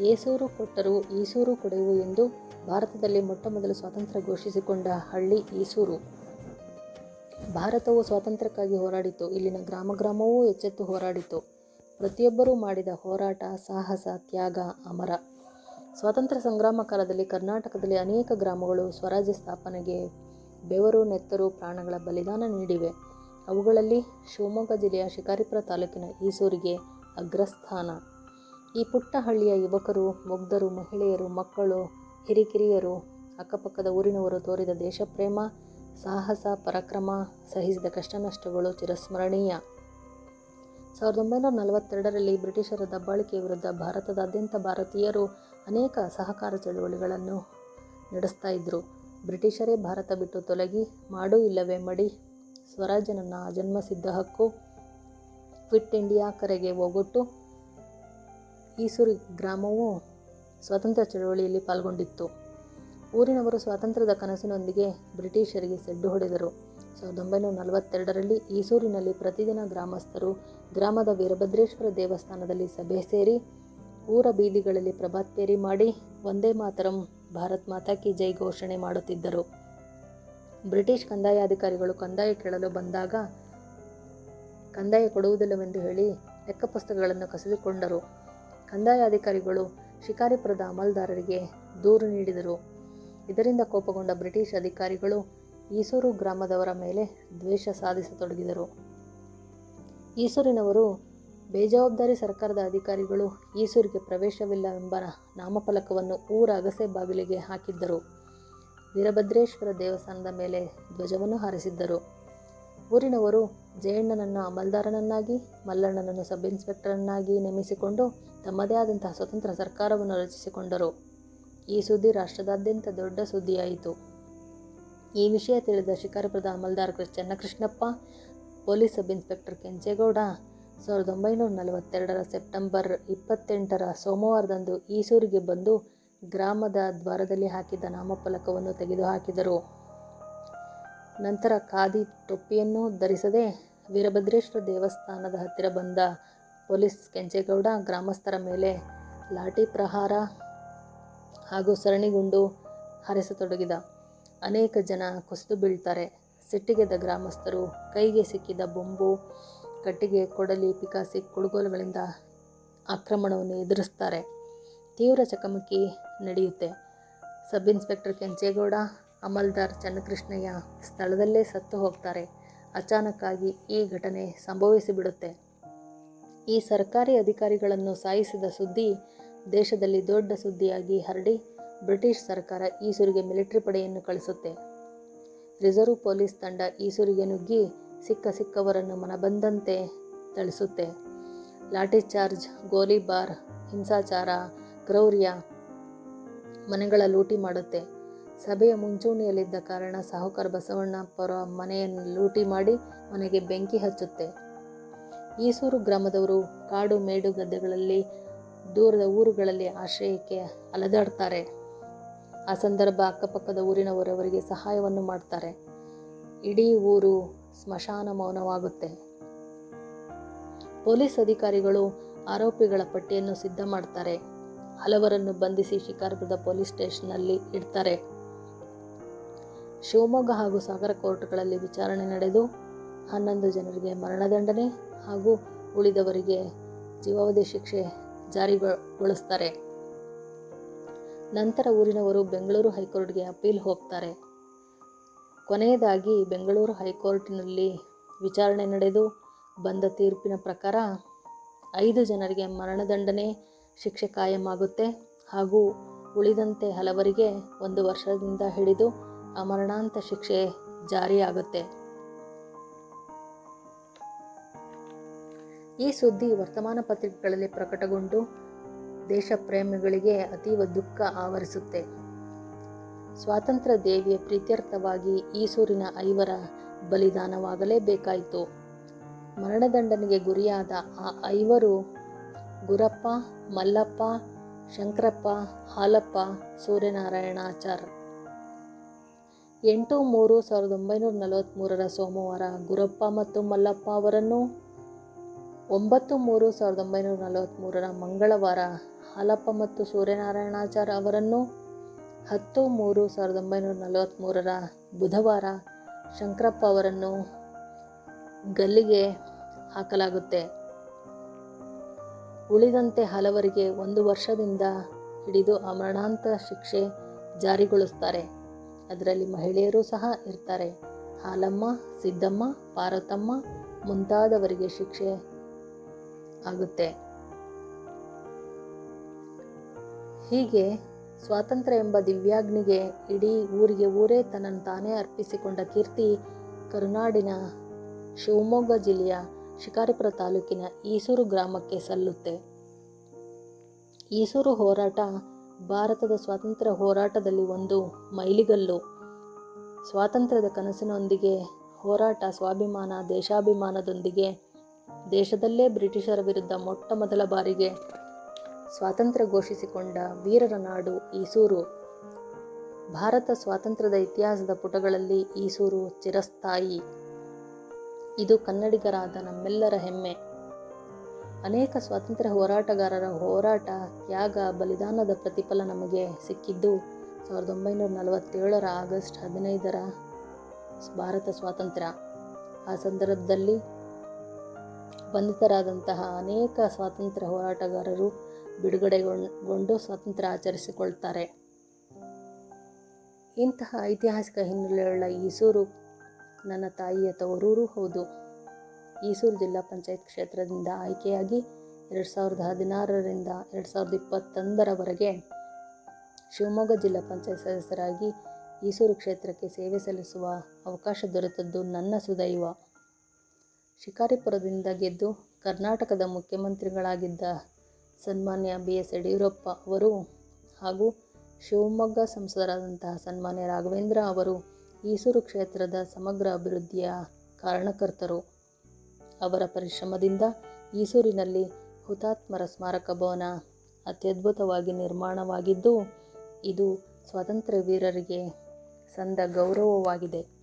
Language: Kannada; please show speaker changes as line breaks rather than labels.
ಏಸೂರು ಕೊಟ್ಟರು, ಈಸೂರು ಕೊಡೆವು ಎಂದು ಭಾರತದಲ್ಲಿ ಮೊಟ್ಟಮೊದಲು ಸ್ವಾತಂತ್ರ್ಯ ಘೋಷಿಸಿಕೊಂಡ ಹಳ್ಳಿ ಈಸೂರು. ಭಾರತವು ಸ್ವಾತಂತ್ರ್ಯಕ್ಕಾಗಿ ಹೋರಾಡಿತು. ಇಲ್ಲಿನ ಗ್ರಾಮ ಗ್ರಾಮವೂ ಎಚ್ಚೆತ್ತು ಹೋರಾಡಿತು. ಪ್ರತಿಯೊಬ್ಬರೂ ಮಾಡಿದ ಹೋರಾಟ, ಸಾಹಸ, ತ್ಯಾಗ, ಅಮರ. ಸ್ವಾತಂತ್ರ್ಯ ಸಂಗ್ರಾಮ ಕಾಲದಲ್ಲಿ ಕರ್ನಾಟಕದಲ್ಲಿ ಅನೇಕ ಗ್ರಾಮಗಳು ಸ್ವರಾಜ್ಯ ಸ್ಥಾಪನೆಗೆ ಬೆವರು ನೆತ್ತರು ಪ್ರಾಣಗಳ ಬಲಿದಾನ ನೀಡಿವೆ. ಅವುಗಳಲ್ಲಿ ಶಿವಮೊಗ್ಗ ಜಿಲ್ಲೆಯ ಶಿಕಾರಿಪುರ ತಾಲೂಕಿನ ಈಸೂರಿಗೆ ಅಗ್ರಸ್ಥಾನ. ಈ ಪುಟ್ಟ ಹಳ್ಳಿಯ ಯುವಕರು, ಮುಗ್ಧರು, ಮಹಿಳೆಯರು, ಮಕ್ಕಳು, ಹಿರಿಕಿರಿಯರು, ಅಕ್ಕಪಕ್ಕದ ಊರಿನವರು ತೋರಿದ ದೇಶಪ್ರೇಮ, ಸಾಹಸ, ಪರಾಕ್ರಮ, ಸಹಿಸಿದ ಕಷ್ಟನಷ್ಟಗಳು ಚಿರಸ್ಮರಣೀಯ. ಸಾವಿರದ ಒಂಬೈನೂರ ನಲವತ್ತೆರಡರಲ್ಲಿ ಬ್ರಿಟಿಷರ ದಬ್ಬಾಳಿಕೆ ವಿರುದ್ಧ ಭಾರತದಾದ್ಯಂತ ಭಾರತೀಯರು ಅನೇಕ ಸಹಕಾರ ಚಳುವಳಿಗಳನ್ನು ನಡೆಸ್ತಾ ಇದ್ದರು ಬ್ರಿಟಿಷರೇ ಭಾರತ ಬಿಟ್ಟು ತೊಲಗಿ, ಮಾಡು ಇಲ್ಲವೇ ಮಡಿ ಸ್ವರಾಜ್ಯ ನನ್ನ ಜನ್ಮಸಿದ್ಧ ಹಕ್ಕು, ಕ್ವಿಟ್ ಇಂಡಿಯಾ ಕರೆಗೆ ಒಗ್ಗಟ್ಟು ಈಸೂರು ಗ್ರಾಮವು ಸ್ವಾತಂತ್ರ್ಯ ಚಳವಳಿಯಲ್ಲಿ ಪಾಲ್ಗೊಂಡಿತ್ತು. ಊರಿನವರು ಸ್ವಾತಂತ್ರ್ಯದ ಕನಸಿನೊಂದಿಗೆ ಬ್ರಿಟಿಷರಿಗೆ ಸೆಡ್ಡು ಹೊಡೆದರು. ಸಾವಿರದ ಒಂಬೈನೂರ ನಲವತ್ತೆರಡರಲ್ಲಿ ಈಸೂರಿನಲ್ಲಿ ಪ್ರತಿದಿನ ಗ್ರಾಮಸ್ಥರು ಗ್ರಾಮದ ವೀರಭದ್ರೇಶ್ವರ ದೇವಸ್ಥಾನದಲ್ಲಿ ಸಭೆ ಸೇರಿ ಊರ ಬೀದಿಗಳಲ್ಲಿ ಪ್ರಭಾತ್ಪೇರಿ ಮಾಡಿ ಒಂದೇ ಮಾತರಂ, ಭಾರತ್ ಮಾತಾ ಕಿ ಜೈ ಘೋಷಣೆ ಮಾಡುತ್ತಿದ್ದರು. ಬ್ರಿಟಿಷ್ ಕಂದಾಯ ಅಧಿಕಾರಿಗಳು ಕಂದಾಯ ಕೇಳಲು ಬಂದಾಗ ಕಂದಾಯ ಕೊಡುವುದಿಲ್ಲವೆಂದು ಹೇಳಿ ಲೆಕ್ಕ ಪುಸ್ತಕಗಳನ್ನು ಕಸಿದುಕೊಂಡರು. ಕಂದಾಯ ಅಧಿಕಾರಿಗಳು ಶಿಕಾರಿಪುರದ ಅಮಲ್ದಾರರಿಗೆ ದೂರು ನೀಡಿದರು. ಇದರಿಂದ ಕೋಪಗೊಂಡ ಬ್ರಿಟಿಷ್ ಅಧಿಕಾರಿಗಳು ಈಸೂರು ಗ್ರಾಮದವರ ಮೇಲೆ ದ್ವೇಷ ಸಾಧಿಸತೊಡಗಿದರು. ಈಸೂರಿನವರು ಬೇಜವಾಬ್ದಾರಿ ಸರ್ಕಾರದ ಅಧಿಕಾರಿಗಳು ಈಸೂರಿಗೆ ಪ್ರವೇಶವಿಲ್ಲ ಎಂಬ ನಾಮಫಲಕವನ್ನು ಊರ ಅಗಸೆ ಬಾಗಿಲಿಗೆ ಹಾಕಿದ್ದರು. ವೀರಭದ್ರೇಶ್ವರ ದೇವಸ್ಥಾನದ ಮೇಲೆ ಧ್ವಜವನ್ನು ಹಾರಿಸಿದ್ದರು. ಊರಿನವರು ಜಯಣ್ಣನನ್ನು ಅಮಲ್ದಾರನನ್ನಾಗಿ, ಮಲ್ಲಣ್ಣನನ್ನು ಸಬ್ ಇನ್ಸ್ಪೆಕ್ಟರನ್ನಾಗಿ ನೇಮಿಸಿಕೊಂಡು ತಮ್ಮದೇ ಆದಂತಹ ಸ್ವತಂತ್ರ ಸರ್ಕಾರವನ್ನು ರಚಿಸಿಕೊಂಡರು. ಈ ಸುದ್ದಿ ರಾಷ್ಟ್ರದಾದ್ಯಂತ ದೊಡ್ಡ ಸುದ್ದಿಯಾಯಿತು. ಈ ವಿಷಯ ತಿಳಿದ ಶಿಕಾರಿಪುರದ ಅಮಲ್ದಾರ್ Channakrishnappa, police sub inspector Kenchegowda, ಸಾವಿರದ ಒಂಬೈನೂರ ನಲವತ್ತೆರಡರ ಸೆಪ್ಟೆಂಬರ್ ಇಪ್ಪತ್ತೆಂಟರ ಸೋಮವಾರದಂದು ಈಸೂರಿಗೆ ಬಂದು ಗ್ರಾಮದ ದ್ವಾರದಲ್ಲಿ ಹಾಕಿದ್ದ ನಾಮಫಲಕವನ್ನು ತೆಗೆದುಹಾಕಿದರು. ನಂತರ ಖಾದಿ ಟೊಪ್ಪಿಯನ್ನು ಧರಿಸದೆ ವೀರಭದ್ರೇಶ್ವರ ದೇವಸ್ಥಾನದ ಹತ್ತಿರ ಬಂದ ಪೊಲೀಸ್ ಕೆಂಚೇಗೌಡ ಗ್ರಾಮಸ್ಥರ ಮೇಲೆ ಲಾಠಿ ಪ್ರಹಾರ ಹಾಗೂ ಸರಣಿಗುಂಡು ಹಾರಿಸತೊಡಗಿದ. ಅನೇಕ ಜನ ಕುಸಿದು ಬೀಳ್ತಾರೆ. ಸಿಟ್ಟಿಗೆದ್ದ ಗ್ರಾಮಸ್ಥರು ಕೈಗೆ ಸಿಕ್ಕಿದ ಬೊಂಬು, ಕಟ್ಟಿಗೆ, ಕೊಡಲಿ, ಪಿಕಾಸಿ, ಕುಡುಗೋಲುಗಳಿಂದ ಆಕ್ರಮಣವನ್ನು ಎದುರಿಸ್ತಾರೆ. ತೀವ್ರ ಚಕಮಕಿ ನಡೆಯುತ್ತೆ. ಸಬ್ ಇನ್ಸ್ಪೆಕ್ಟರ್ ಕೆಂಚೇಗೌಡ ಅಮಲ್ದಾರ್ ಚನ್ನಕೃಷ್ಣಯ್ಯ ಸ್ಥಳದಲ್ಲೇ ಸತ್ತು ಹೋಗ್ತಾರೆ. ಅಚಾನಕ್ಕಾಗಿ ಈ ಘಟನೆ ಸಂಭವಿಸಿಬಿಡುತ್ತೆ. ಈ ಸರ್ಕಾರಿ ಅಧಿಕಾರಿಗಳನ್ನು ಸಾಯಿಸಿದ ಸುದ್ದಿ ದೇಶದಲ್ಲಿ ದೊಡ್ಡ ಸುದ್ದಿಯಾಗಿ ಹರಡಿ ಬ್ರಿಟಿಷ್ ಸರ್ಕಾರ ಈಸೂರಿಗೆ ಮಿಲಿಟರಿ ಪಡೆಯನ್ನು ಕಳಿಸುತ್ತೆ. ರಿಸರ್ವ್ ಪೊಲೀಸ್ ತಂಡ ಈಸೂರಿಗೆ ನುಗ್ಗಿ ಸಿಕ್ಕ ಸಿಕ್ಕವರನ್ನು ಮನಬಂದಂತೆ ಥಳಿಸುತ್ತೆ. ಲಾಠಿ ಚಾರ್ಜ್, ಗೋಲಿಬಾರ್, ಹಿಂಸಾಚಾರ, ಕ್ರೌರ್ಯ ಮನೆಗಳ ಲೂಟಿ ಮಾಡುತ್ತೆ. ಸಭೆಯ ಮುಂಚೂಣಿಯಲ್ಲಿದ್ದ ಕಾರಣ ಸಾಹುಕಾರ ಬಸವಣ್ಣ ಪರ ಮನೆಯನ್ನು ಲೂಟಿ ಮಾಡಿ ಮನೆಗೆ ಬೆಂಕಿ ಹಚ್ಚುತ್ತೆ. ಈಸೂರು ಗ್ರಾಮದವರು ಕಾಡು ಮೇಡು ಗದ್ದೆಗಳಲ್ಲಿ, ದೂರದ ಊರುಗಳಲ್ಲಿ ಆಶ್ರಯಕ್ಕೆ ಅಲೆದಾಡ್ತಾರೆ. ಆ ಸಂದರ್ಭ ಅಕ್ಕಪಕ್ಕದ ಊರಿನವರವರಿಗೆ ಸಹಾಯವನ್ನು ಮಾಡ್ತಾರೆ. ಇಡೀ ಊರು ಸ್ಮಶಾನ ಮೌನವಾಗುತ್ತೆ. ಪೊಲೀಸ್ ಅಧಿಕಾರಿಗಳು ಆರೋಪಿಗಳ ಪಟ್ಟಿಯನ್ನು ಸಿದ್ಧ ಮಾಡ್ತಾರೆ. ಹಲವರನ್ನು ಬಂಧಿಸಿ ಶಿಕಾರಪುರದ ಪೊಲೀಸ್ ಸ್ಟೇಷನ್ನಲ್ಲಿ ಇಡ್ತಾರೆ. ಶಿವಮೊಗ್ಗ ಹಾಗೂ ಸಾಗರ ಕೋರ್ಟ್ಗಳಲ್ಲಿ ವಿಚಾರಣೆ ನಡೆದು ಹನ್ನೊಂದು ಜನರಿಗೆ ಮರಣದಂಡನೆ ಹಾಗೂ ಉಳಿದವರಿಗೆ ಜೀವಾವಧಿ ಶಿಕ್ಷೆ ಜಾರಿಗೊಳಿಸ್ತಾರೆ. ನಂತರ ಊರಿನವರು ಬೆಂಗಳೂರು ಹೈಕೋರ್ಟ್ಗೆ ಅಪೀಲ್ ಹೋಗ್ತಾರೆ. ಕೊನೆಯದಾಗಿ ಬೆಂಗಳೂರು ಹೈಕೋರ್ಟ್ನಲ್ಲಿ ವಿಚಾರಣೆ ನಡೆದು ಬಂದ ತೀರ್ಪಿನ ಪ್ರಕಾರ ಐದು ಜನರಿಗೆ ಮರಣದಂಡನೆ ಶಿಕ್ಷೆ ಕಾಯಮಾಗುತ್ತೆ ಹಾಗೂ ಉಳಿದಂತೆ ಹಲವರಿಗೆ ಒಂದು ವರ್ಷದಿಂದ ಹಿಡಿದು ಅಮರಣಾಂತ ಶಿಕ್ಷೆ ಜಾರಿಯಾಗುತ್ತೆ. ಈ ಸುದ್ದಿ ವರ್ತಮಾನ ಪತ್ರಿಕೆಗಳಲ್ಲಿ ಪ್ರಕಟಗೊಂಡು ದೇಶ ಪ್ರೇಮಿಗಳಿಗೆ ಅತೀವ ದುಃಖ ಆವರಿಸುತ್ತೆ. ಸ್ವಾತಂತ್ರ್ಯ ದೇವಿಯ ಪ್ರೀತ್ಯರ್ಥವಾಗಿ ಈಸೂರಿನ ಐವರ ಬಲಿದಾನವಾಗಲೇಬೇಕಾಯಿತು. ಮರಣದಂಡನೆಗೆ ಗುರಿಯಾದ ಆ ಐವರು ಗುರಪ್ಪ, ಮಲ್ಲಪ್ಪ, ಶಂಕರಪ್ಪ, ಹಾಲಪ್ಪ ಸೂರ್ಯನಾರಾಯಣಾಚಾರ್ ಎಂಟು ಮೂರು ಸಾವಿರದ ಒಂಬೈನೂರ ನಲವತ್ತ್ಮೂರರ ಸೋಮವಾರ ಗುರಪ್ಪ ಮತ್ತು ಮಲ್ಲಪ್ಪ ಅವರನ್ನು ಒಂಬತ್ತು ಮೂರು ಸಾವಿರದ ಒಂಬೈನೂರ ನಲವತ್ತ್ಮೂರರ ಮಂಗಳವಾರ ಹಾಲಪ್ಪ ಮತ್ತು ಸೂರ್ಯನಾರಾಯಣಾಚಾರ್ಯ ಅವರನ್ನು ಹತ್ತು ಮೂರು ಸಾವಿರದ ಒಂಬೈನೂರ ನಲವತ್ತ್ಮೂರರ ಬುಧವಾರ ಶಂಕರಪ್ಪ ಅವರನ್ನು ಗಲ್ಲಿಗೆ ಹಾಕಲಾಗುತ್ತೆ. ಉಳಿದಂತೆ ಹಲವರಿಗೆ ಒಂದು ವರ್ಷದಿಂದ ಹಿಡಿದು ಮರಣಾಂತ ಶಿಕ್ಷೆ ಜಾರಿಗೊಳಿಸ್ತಾರೆ. ಅದರಲ್ಲಿ ಮಹಿಳೆಯರು ಸಹ ಇರ್ತಾರೆ. ಹಾಲಮ್ಮ, ಸಿದ್ದಮ್ಮ, ಪಾರ್ವತಮ್ಮ ಮುಂತಾದವರಿಗೆ ಶಿಕ್ಷೆ ಆಗುತ್ತೆ. ಹೀಗೆ ಸ್ವಾತಂತ್ರ್ಯ ಎಂಬ ದಿವ್ಯಾಗ್ನಿಗೆ ಇಡೀ ಊರಿಗೆ ಊರೇ ತನ್ನನ್ನು ತಾನೇ ಅರ್ಪಿಸಿಕೊಂಡ ಕೀರ್ತಿ ಕರುನಾಡಿನ ಶಿವಮೊಗ್ಗ ಜಿಲ್ಲೆಯ ಶಿಕಾರಿಪುರ ತಾಲೂಕಿನ ಈಸೂರು ಗ್ರಾಮಕ್ಕೆ ಸಲ್ಲುತ್ತೆ. ಈಸೂರು ಹೋರಾಟ ಭಾರತದ ಸ್ವಾತಂತ್ರ್ಯ ಹೋರಾಟದಲ್ಲಿ ಒಂದು ಮೈಲಿಗಲ್ಲು. ಸ್ವಾತಂತ್ರ್ಯದ ಕನಸಿನೊಂದಿಗೆ ಹೋರಾಟ ಸ್ವಾಭಿಮಾನ, ದೇಶಾಭಿಮಾನದೊಂದಿಗೆ ದೇಶದಲ್ಲೇ ಬ್ರಿಟಿಷರ ವಿರುದ್ಧ ಮೊಟ್ಟ ಮೊದಲ ಬಾರಿಗೆ ಸ್ವಾತಂತ್ರ್ಯ ಘೋಷಿಸಿಕೊಂಡ ವೀರರ ನಾಡು ಈಸೂರು. ಭಾರತ ಸ್ವಾತಂತ್ರ್ಯದ ಇತಿಹಾಸದ ಪುಟಗಳಲ್ಲಿ ಈಸೂರು ಚಿರಸ್ಥಾಯಿ. ಇದು ಕನ್ನಡಿಗರಾದ ನಮ್ಮೆಲ್ಲರ ಹೆಮ್ಮೆ. ಅನೇಕ ಸ್ವಾತಂತ್ರ್ಯ ಹೋರಾಟಗಾರರ ಹೋರಾಟ, ತ್ಯಾಗ, ಬಲಿದಾನದ ಪ್ರತಿಫಲ ನಮಗೆ ಸಿಕ್ಕಿದ್ದು ಸಾವಿರದ ಒಂಬೈನೂರ ನಲವತ್ತೇಳರ ಆಗಸ್ಟ್ ಹದಿನೈದರ ಭಾರತ ಸ್ವಾತಂತ್ರ್ಯ. ಆ ಸಂದರ್ಭದಲ್ಲಿ ಬಂಧಿತರಾದಂತಹ ಅನೇಕ ಸ್ವಾತಂತ್ರ್ಯ ಹೋರಾಟಗಾರರು ಬಿಡುಗಡೆಗೊಂಡು ಸ್ವಾತಂತ್ರ್ಯ ಆಚರಿಸಿಕೊಳ್ತಾರೆ. ಇಂತಹ ಐತಿಹಾಸಿಕ ಹಿನ್ನೆಲೆಯುಳ್ಳ ಈಸೂರು ನನ್ನ ತಾಯಿಯ ತವರೂರು ಹೌದು. ಈಸೂರು ಜಿಲ್ಲಾ ಪಂಚಾಯತ್ ಕ್ಷೇತ್ರದಿಂದ ಆಯ್ಕೆಯಾಗಿ ಎರಡು ಸಾವಿರದ ಹದಿನಾರರಿಂದ ಎರಡು ಸಾವಿರದ ಇಪ್ಪತ್ತೊಂದರವರೆಗೆ ಶಿವಮೊಗ್ಗ ಜಿಲ್ಲಾ ಪಂಚಾಯತ್ ಸದಸ್ಯರಾಗಿ ಈಸೂರು ಕ್ಷೇತ್ರಕ್ಕೆ ಸೇವೆ ಸಲ್ಲಿಸುವ ಅವಕಾಶ ದೊರೆತದ್ದು ನನ್ನ ಸುದೈವ. ಶಿಕಾರಿಪುರದಿಂದ ಗೆದ್ದು ಕರ್ನಾಟಕದ ಮುಖ್ಯಮಂತ್ರಿಗಳಾಗಿದ್ದ ಸನ್ಮಾನ್ಯ ಬಿ ಎಸ್ ಯಡಿಯೂರಪ್ಪ ಅವರು ಹಾಗೂ ಶಿವಮೊಗ್ಗ ಸಂಸದರಾದಂತಹ ಸನ್ಮಾನ್ಯ ರಾಘವೇಂದ್ರ ಅವರು ಈಸೂರು ಕ್ಷೇತ್ರದ ಸಮಗ್ರ ಅಭಿವೃದ್ಧಿಯ ಕಾರಣಕರ್ತರು. ಅವರ ಪರಿಶ್ರಮದಿಂದ ಈಸೂರಿನಲ್ಲಿ ಹುತಾತ್ಮರ ಸ್ಮಾರಕ ಭವನ ಅತ್ಯದ್ಭುತವಾಗಿ ನಿರ್ಮಾಣವಾಗಿದ್ದು ಇದು ಸ್ವಾತಂತ್ರ್ಯ ವೀರರಿಗೆ ಸಂದ ಗೌರವವಾಗಿದೆ.